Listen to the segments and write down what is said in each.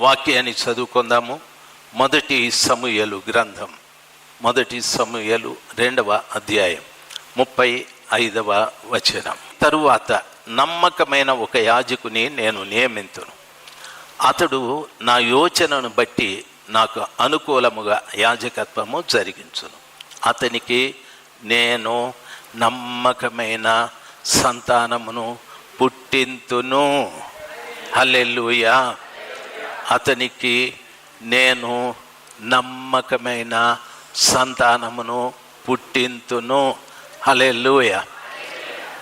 వాక్యాన్ని చదువుకుందాము. మొదటి సమూయలు గ్రంథం. మొదటి సమూయలు రెండవ అధ్యాయం. ముప్పై ఐదవ వచనం. తరువాత నమ్మకమైన ఒక యాజకుని నేను నియమింతును. అతడు నా యోచనను బట్టి నాకు అనుకూలముగా యాజకత్వము జరిగించును. అతనికి నేను నమ్మకమైన సంతానమును పుట్టింతును. హల్లెల్లుయా అతనికి నేను నమ్మకమైన సంతానమును పుట్టింతును. హల్లెలూయ.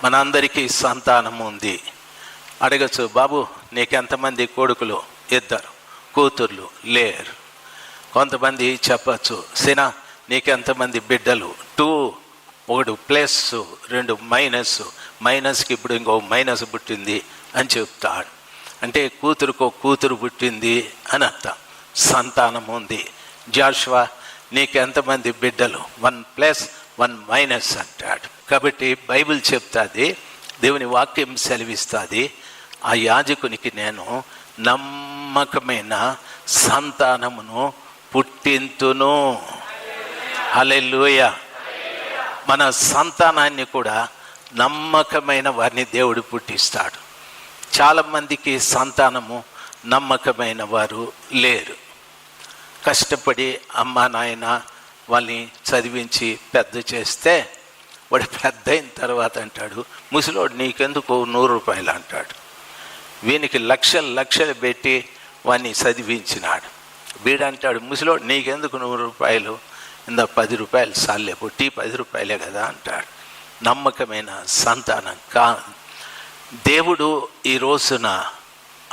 మనందరికీ సంతానం ఉంది. అడగచ్చు బాబు నీకెంతమంది కొడుకులు ఇద్దరు కూతుర్లు లేరు? కొంతమంది చెప్పచ్చు సినా నీకెంతమంది బిడ్డలు? టూ ఒకడు ప్లస్ రెండు మైనస్ మైనస్కి ఇప్పుడు ఇంకో మైనస్ పుట్టింది అని చెప్తాడు. అంటే కూతురుకో కూతురు పుట్టింది అని అర్థం. సంతానం ఉంది. జాషువా నీకెంతమంది బిడ్డలు? వన్ ప్లస్ వన్ మైనస్ అంటాడు. కాబట్టి బైబిల్ చెప్తాది దేవుని వాక్యం సెలవిస్తుంది ఆ యాజకునికి నేను నమ్మకమైన సంతానమును పుట్టింతును. హల్లెలూయా. మన సంతానాన్ని కూడా నమ్మకమైన వారిని దేవుడు పుట్టిస్తాడు. చాలామందికి సంతానము నమ్మకమైన వారు లేరు. కష్టపడి అమ్మ నాయన వాళ్ళని చదివించి పెద్ద చేస్తే వాడు పెద్ద అయిన తర్వాత అంటాడు ముసలోడు నీకెందుకు నూరు రూపాయలు? అంటాడు. వీనికి లక్షలు లక్షలు పెట్టి వాడిని చదివించినాడు. వీడంటాడు ముసలోడు నీకెందుకు నూరు రూపాయలు? ఇంత పది రూపాయలు సాలేపు టీ పది రూపాయలే కదా అంటాడు. నమ్మకమైన సంతానం కా దేవుడు ఈ రోజున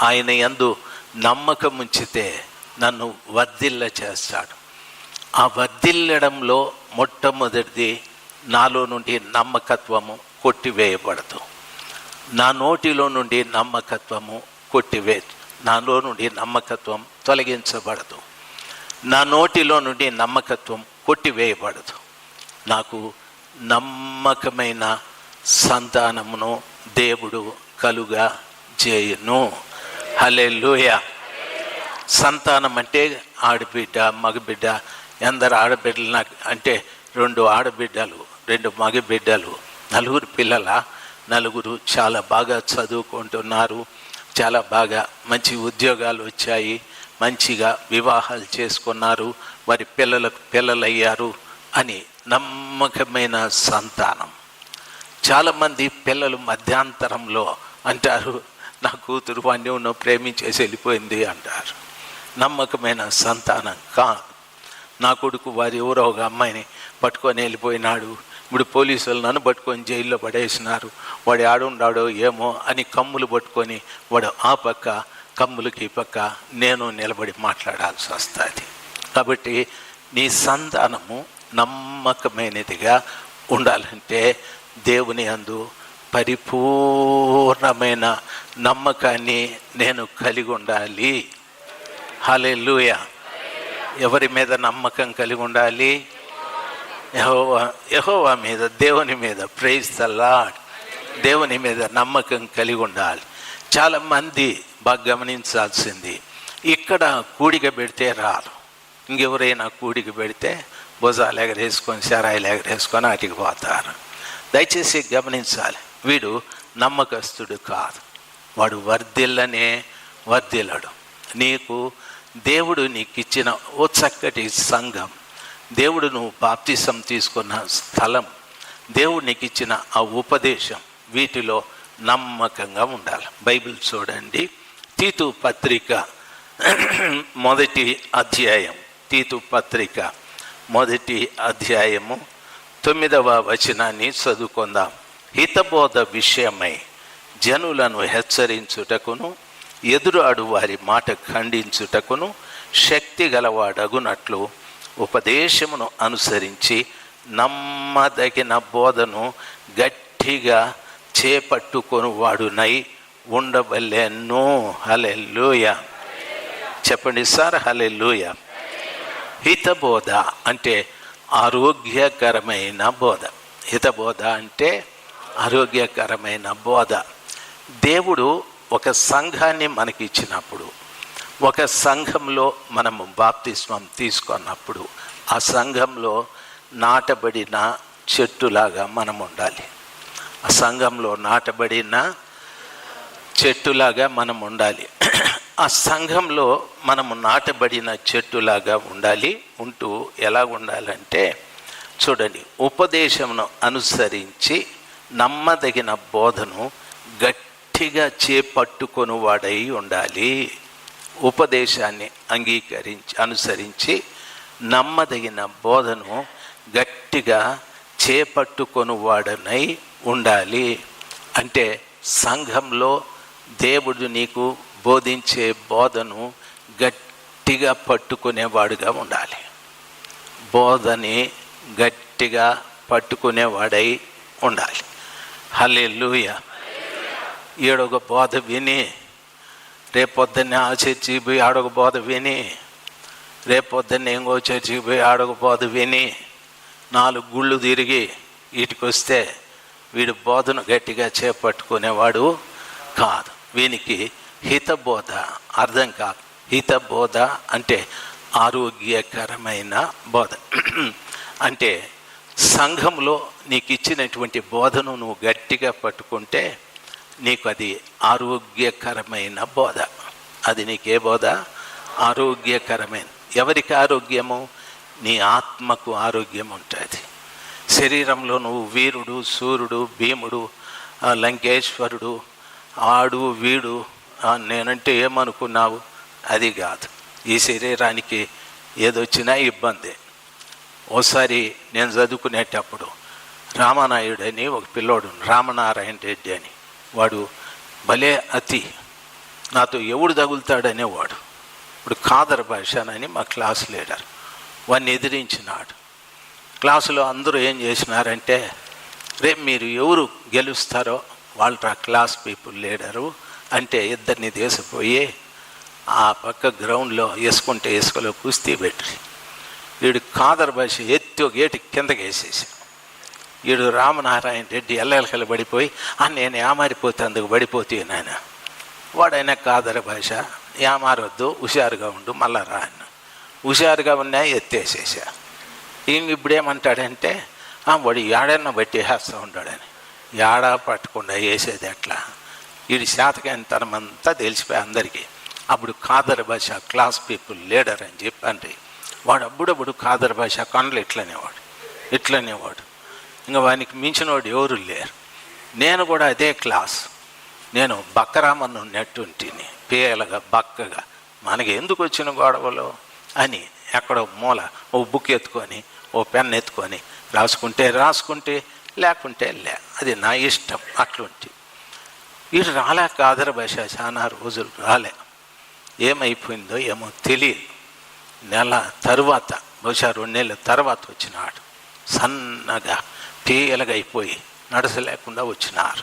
ఆయన యందు నమ్మకం ఉంచితే నన్ను వర్ధిల్ల చేస్తాడు. ఆ వర్ధిల్లడంలో మొట్టమొదటిది నాలో నుండి నమ్మకత్వము కొట్టివేయబడదు. నా నోటిలో నుండి నమ్మకత్వము కొట్టివే నాలో నుండి నమ్మకత్వం తొలగించబడదు. నా నోటిలో నుండి నమ్మకత్వం కొట్టివేయబడదు. నాకు నమ్మకమైన సంతానమును దేవుడు కలుగా చేయును హలెలూయ సంతానం అంటే ఆడబిడ్డ మగబిడ్డ. ఎందరు ఆడబిడ్డలు నాకు అంటే రెండు ఆడబిడ్డలు రెండు మగబిడ్డలు. నలుగురు పిల్లల నలుగురు చాలా బాగా చదువుకుంటున్నారు. చాలా బాగా మంచి ఉద్యోగాలు వచ్చాయి. మంచిగా వివాహాలు చేసుకున్నారు. వారి పిల్లలకు పిల్లలయ్యారు అని నమ్మకమైన సంతానం. చాలామంది పిల్లలు మధ్యాంతరంలో అంటారు నా కూతురు వాడిని నువ్వు ప్రేమించేసి వెళ్ళిపోయింది అంటారు. నమ్మకమైన సంతానం కా నా కొడుకు వారి ఎవరో ఒక అమ్మాయిని పట్టుకొని వెళ్ళిపోయినాడు. ఇప్పుడు పోలీసులు నన్ను పట్టుకొని జైల్లో పడేసినారు. వాడు ఆడుండాడో ఏమో అని కమ్ములు పట్టుకొని వాడు ఆ పక్క కమ్ములకి ఈ పక్క నేను నిలబడి మాట్లాడాల్సి వస్తుంది. కాబట్టి నీ సంతానము నమ్మకమైనదిగా ఉండాలంటే దేవుని అందు పరిపూర్ణమైన నమ్మకాన్ని నేను కలిగి ఉండాలి. హలెలూయ ఎవరి మీద నమ్మకం కలిగి ఉండాలి? యహోవా యహోవా మీద దేవుని మీద. ప్రైజ్ ద లాడ్ దేవుని మీద నమ్మకం కలిగి ఉండాలి. చాలామంది బాగా గమనించాల్సింది ఇక్కడ కూడిక పెడితే రారు. ఇంకెవరైనా కూడిక పెడితే భుజాలు ఎగరేసుకొని శరాయిలు ఎగరేసుకొని అటుకు పోతారు. దయచేసి గమనించాలి. వీడు నమ్మకస్తుడు కాదు. వాడు వర్ధిల్లనే వర్ధిల్లడు. నీకు దేవుడు నీకు ఇచ్చిన ఓ చక్కటి సంఘం. దేవుడు నువ్వు బాప్తిసం తీసుకున్న స్థలం. దేవుడు నీకు ఇచ్చిన ఆ ఉపదేశం వీటిలో నమ్మకంగా ఉండాలి. బైబిల్ చూడండి. తీతు పత్రిక మొదటి అధ్యాయం. తీతు పత్రిక మొదటి అధ్యాయము తొమ్మిదవ వచనాన్ని చదువుకుందాం. హితబోధ విషయమై జనులను హెచ్చరించుటకును ఎదురాడు వారి మాట ఖండించుటకును శక్తి గలవాడగునట్లు ఉపదేశమును అనుసరించి నమ్మదగిన బోధను గట్టిగా చేపట్టుకొని వాడునై ఉండవలెను. హలెల్లుయ. చెప్పండి సార్ హలెల్లుయ. హితబోధ అంటే ఆరోగ్యకరమైన బోధ. హితబోధ అంటే ఆరోగ్యకరమైన బోధ. దేవుడు ఒక సంఘాన్ని మనకి ఇచ్చినప్పుడు ఒక సంఘంలో మనము బాప్తిస్మం తీసుకున్నప్పుడు ఆ సంఘంలో నాటబడిన చెట్టులాగా మనం ఉండాలి ఆ సంఘంలో నాటబడిన చెట్టులాగా మనం ఉండాలి ఆ సంఘంలో మనము నాటబడిన చెట్టులాగా ఉండాలి ఉంటూ ఎలా ఉండాలంటే చూడండి ఉపదేశమును అనుసరించి నమ్మదగిన బోధను గట్టిగా చేపట్టుకొని వాడై ఉండాలి. ఉపదేశాన్ని అంగీకరించి అనుసరించి నమ్మదగిన బోధను గట్టిగా చేపట్టుకొని వాడనై ఉండాలి. అంటే సంఘంలో దేవుడు నీకు బోధించే బోధను గట్టిగా పట్టుకునేవాడుగా ఉండాలి. బోధని గట్టిగా పట్టుకునేవాడై ఉండాలి. హలే లూయ ఏడొక బోధ విని రేపొద్దున్నే ఆ చర్చికి పోయి ఆడొక బోధ విని రేపొద్దున్నే ఇంకో చర్చికి పోయి ఆడొక బోధ విని నాలుగు గుళ్ళు తిరిగి వీటికొస్తే వీడు బోధను గట్టిగా చేపట్టుకునేవాడు కాదు. వీనికి హితబోధ అర్థం కాదు. హితబోధ అంటే ఆరోగ్యకరమైన బోధ. అంటే సంఘంలో నీకు ఇచ్చినటువంటి బోధను నువ్వు గట్టిగా పట్టుకుంటే నీకు అది ఆరోగ్యకరమైన బోధ. అది నీకే బోధ? ఆరోగ్యకరమైన. ఎవరికి ఆరోగ్యము? నీ ఆత్మకు ఆరోగ్యం ఉంటుంది. శరీరంలో నువ్వు వీరుడు సూర్యుడు భీముడు లంకేశ్వరుడు ఆడు వీడు నేనంటే ఏమనుకున్నావు? అది కాదు. ఈ శరీరానికి ఏదొచ్చినా ఇబ్బంది. ఓసారి నేను చదువుకునేటప్పుడు రామనాయుడు అని ఒక పిల్లోడు రామనారాయణ రెడ్డి అని. వాడు భలే అతి నాతో ఎవడు తగులుతాడనేవాడు. ఇప్పుడు ఖాదర్ భాషనని మా క్లాస్ లీడర్. వాడిని ఎదిరించినాడు. క్లాసులో అందరూ ఏం చేసినారంటే రేపు మీరు ఎవరు గెలుస్తారో వాళ్ళు ఆ క్లాస్ పీపుల్ లీడరు అంటే ఇద్దరిని తీసుకుపోయి ఆ పక్క గ్రౌండ్లో వేసుకుంటే వేసుకోలో కుస్తీ పెట్టి వీడు కాదర్ భాష ఎత్తి ఒక ఏటి కిందకి వేసేసి వీడు రామనారాయణ రెడ్డి ఎల్లెలకలు పడిపోయి ఆ నేను ఏమారిపోతే అందుకు పడిపోతే నాయన? వాడైనా కాదర భాష ఏమారొద్దు హుషారుగా ఉండు మళ్ళా రా అన్న. హుషారుగా ఉన్నా ఎత్తేసేసా. ఇంక ఇప్పుడు ఏమంటాడంటే వాడు ఏడన్నా బట్టి వేస్తూ ఉంటాడని. ఏడా పట్టకుండా వేసేది ఎట్లా? వీడి శాతకాయన తనమంతా తెలిసిపోయి అందరికీ అప్పుడు కాదర్ భాష క్లాస్ పీపుల్ లీడర్ అని చెప్పండి వాడు అప్పుడప్పుడు కాదర్ భాష కళ్ళు ఇట్లనేవాడు ఇట్లనేవాడు. ఇంకా వానికి మించినవాడు ఎవరు లేరు. నేను కూడా అదే క్లాస్. నేను బక్కరామన్ను నెట్టుంటిని పేలగా బక్కగా మనకి ఎందుకు వచ్చిన గొడవలు అని ఎక్కడో మూల ఓ బుక్ ఎత్తుకొని ఓ పెన్ ఎత్తుకొని రాసుకుంటే రాసుకుంటే లేకుంటే లే అది నా ఇష్టం అట్లుంటి వీడు రాలే కాదర భాష చాలా రోజులు రాలే. ఏమైపోయిందో ఏమో తెలియదు. నెల తరువాత బహుశా రెండు నెలల తర్వాత వచ్చినాడు. సన్నగా పీయలుగా నడసలేకుండా వచ్చినారు.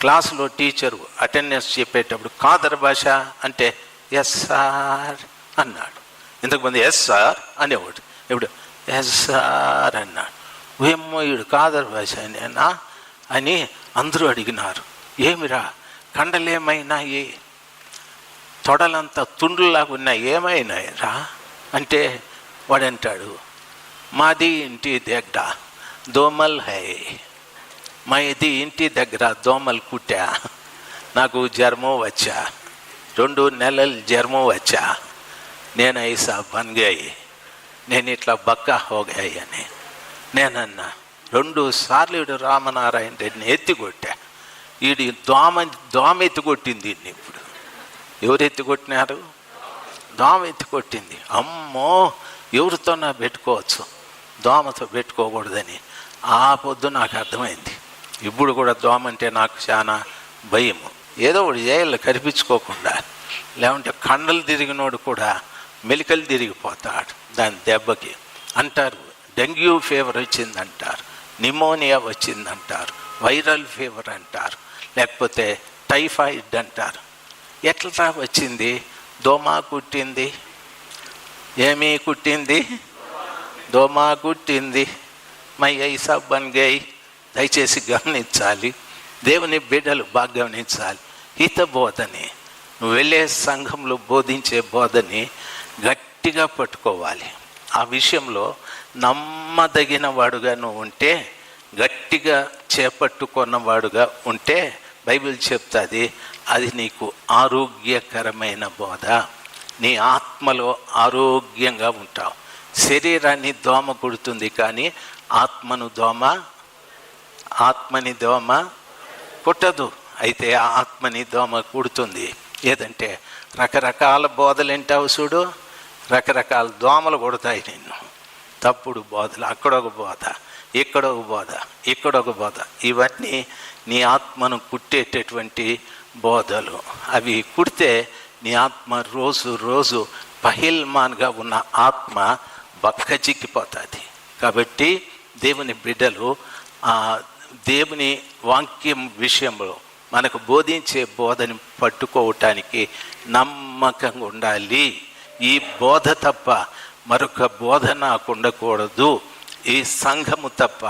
క్లాసులో టీచరు అటెండెన్స్ చెప్పేటప్పుడు కాదర్ భాష? అంటే ఎస్ సార్ అన్నాడు. ఇంతకుముందు ఎస్ సార్ అనేవాడు. ఇప్పుడు ఎస్ సార్ అన్నాడు. ఏమో వీడు కాదర్ భాష నేనా అని అందరూ అడిగినారు. ఏమిరా? కండలేమైనాయి తొడలంతా తుండ్రులాగా ఉన్నాయి ఏమైనాయి రా? అంటే వాడంటాడు మాది ఇంటి దగ్గర దోమల్ హై మా ఇది ఇంటి దగ్గర దోమలు కుట్టా నాకు జ్వరము వచ్చా రెండు నెలలు జ్వరము వచ్చా నేను ఐసా బన్గాయి నేను ఇట్లా బక్క హోగాయి అని. నేనన్నా రెండు సార్లు రామనారాయణ రెడ్డిని ఎత్తి కొట్టా ఈడి దోమ దోమ ఎత్తి కొట్టింది ఇప్పుడు. ఎవరు ఎత్తుకొట్టినారు దోమ ఎత్తి కొట్టింది అమ్మో ఎవరితోనా పెట్టుకోవచ్చు? దోమతో పెట్టుకోకూడదని. ఆ పొద్దు నాకు అర్థమైంది. ఇప్పుడు కూడా దోమ అంటే నాకు చాలా భయము. ఏదో ఒకటి చేయాలి కనిపించుకోకుండా లేకుంటే కండలు తిరిగినోడు కూడా మెలికలు తిరిగిపోతాడు దాని దెబ్బకి. అంటారు డెంగ్యూ ఫీవర్ వచ్చిందంటారు నిమోనియా వచ్చిందంటారు వైరల్ ఫీవర్ అంటారు. లేకపోతే టైఫాయిడ్ అంటారు. ఎట్లా వచ్చింది? దోమ కుట్టింది. ఏమీ కుట్టింది? దోమ కుట్టింది. మై ఐసా బన్గై దయచేసి గమనించాలి. దేవుని బిడ్డలు బాగా గమనించాలి. హితబోధని నువ్వు వెళ్ళే సంఘంలో బోధించే బోధని గట్టిగా పట్టుకోవాలి. ఆ విషయంలో నమ్మదగిన వాడుగా నువ్వు ఉంటే గట్టిగా చేపట్టుకున్నవాడుగా ఉంటే బైబిల్ చెప్తుంది అది నీకు ఆరోగ్యకరమైన బోధ. నీ ఆత్మలో ఆరోగ్యంగా ఉంటావు. శరీరాన్ని దోమ కుడుతుంది కానీ ఆత్మను దోమ ఆత్మని దోమ కుట్టదు. అయితే ఆత్మని దోమ కుడుతుంది. ఏదంటే రకరకాల బోధలు వింటావు చూడు రకరకాల దోమలు కొడతాయి నిన్ను. తప్పుడు బోధలు అక్కడ ఒక బోధ. ఇక్కడ ఒక బోధ ఇక్కడ ఒక బోధ. ఇవన్నీ నీ ఆత్మను కుట్టేటటువంటి బోధలు. అవి కుడితే నీ ఆత్మ రోజు రోజు పహిల్మాన్గా ఉన్న ఆత్మ బక్కచిక్కిపోతుంది. కాబట్టి దేవుని బిడ్డలు ఆ దేవుని వాక్యం విషయంలో మనకు బోధించే బోధని పట్టుకోవటానికి నమ్మకంగా ఉండాలి. ఈ బోధ తప్ప మరొక బోధ నాకు ఉండకూడదు. ఈ సంఘము తప్ప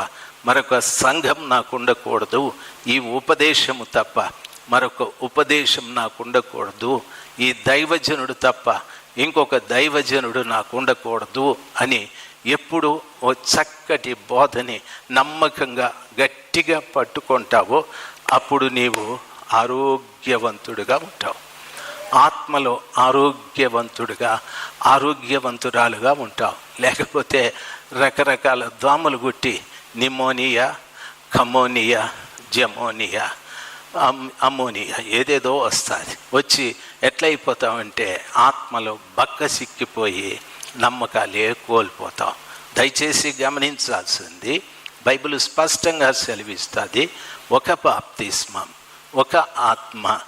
మరొక సంఘం నాకు ఉండకూడదు ఈ ఉపదేశము తప్ప మరొక ఉపదేశం నాకు ఉండకూడదు ఈ దైవజనుడు తప్ప ఇంకొక దైవజనుడు నాకు ఉండకూడదు అని ఎప్పుడు ఓ చక్కటి బోధని నమ్మకంగా గట్టిగా పట్టుకుంటావో అప్పుడు నీవు ఆరోగ్యవంతుడుగా ఉంటావు. ఆత్మలో ఆరోగ్యవంతుడుగా ఆరోగ్యవంతురాలుగా ఉంటావు. లేకపోతే రకరకాల దోమలు గుట్టి నిమోనియా కమోనియా జమోనియా అమ్ అమ్మోనియా ఏదేదో వస్తుంది. వచ్చి ఎట్లయిపోతామంటే ఆత్మలో బక్క సిక్కిపోయి నమ్మకాలే కోల్పోతాం దయచేసి గమనించాల్సింది బైబిల్ స్పష్టంగా సెలవిస్తుంది ఒక బాప్తిస్మం ఒక ఆత్మ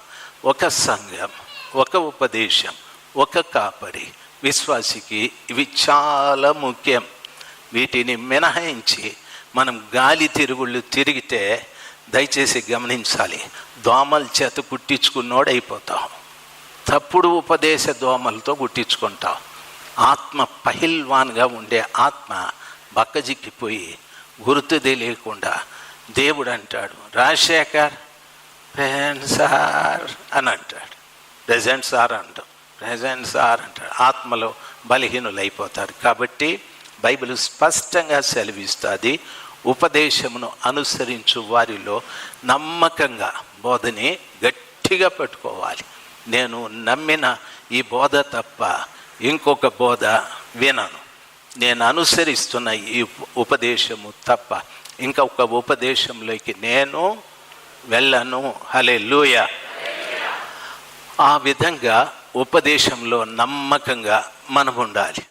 ఒక సంఘం ఒక ఉపదేశం ఒక కాపరి విశ్వాసికి ఇవి చాలా ముఖ్యం. వీటిని మినహాయించి మనం గాలి తిరుగుళ్ళు తిరిగితే దయచేసి గమనించాలి. దోమల చేత కుట్టించుకున్నోడు అయిపోతాం తప్పుడు ఉపదేశ దోమలతో కుట్టించుకుంటాం ఆత్మ పహిల్వాన్గా ఉండే ఆత్మ బక్కజిక్కిపోయి గుర్తు తెలియకుండా దేవుడు అంటాడు రాజశేఖర్ పెన్ సార్ అని అంటాడు. ప్రజెంట్ సార్ అంటాం. ప్రెజెంట్ ఆర్ అంటాడు. ఆత్మలో బలహీనులు అయిపోతారు కాబట్టి బైబిల్ స్పష్టంగా సెలవిస్తుంది ఉపదేశమును అనుసరించు వారిలో నమ్మకంగా బోధని గట్టిగా పెట్టుకోవాలి. నేను నమ్మిన ఈ బోధ తప్ప ఇంకొక బోధ వినను. నేను అనుసరిస్తున్న ఈ ఉపదేశము తప్ప ఇంకొక ఉపదేశంలోకి నేను వెళ్ళను. హలే ఆ విధంగా ఉపదేశంలో నమ్మకంగా మనం ఉండాలి.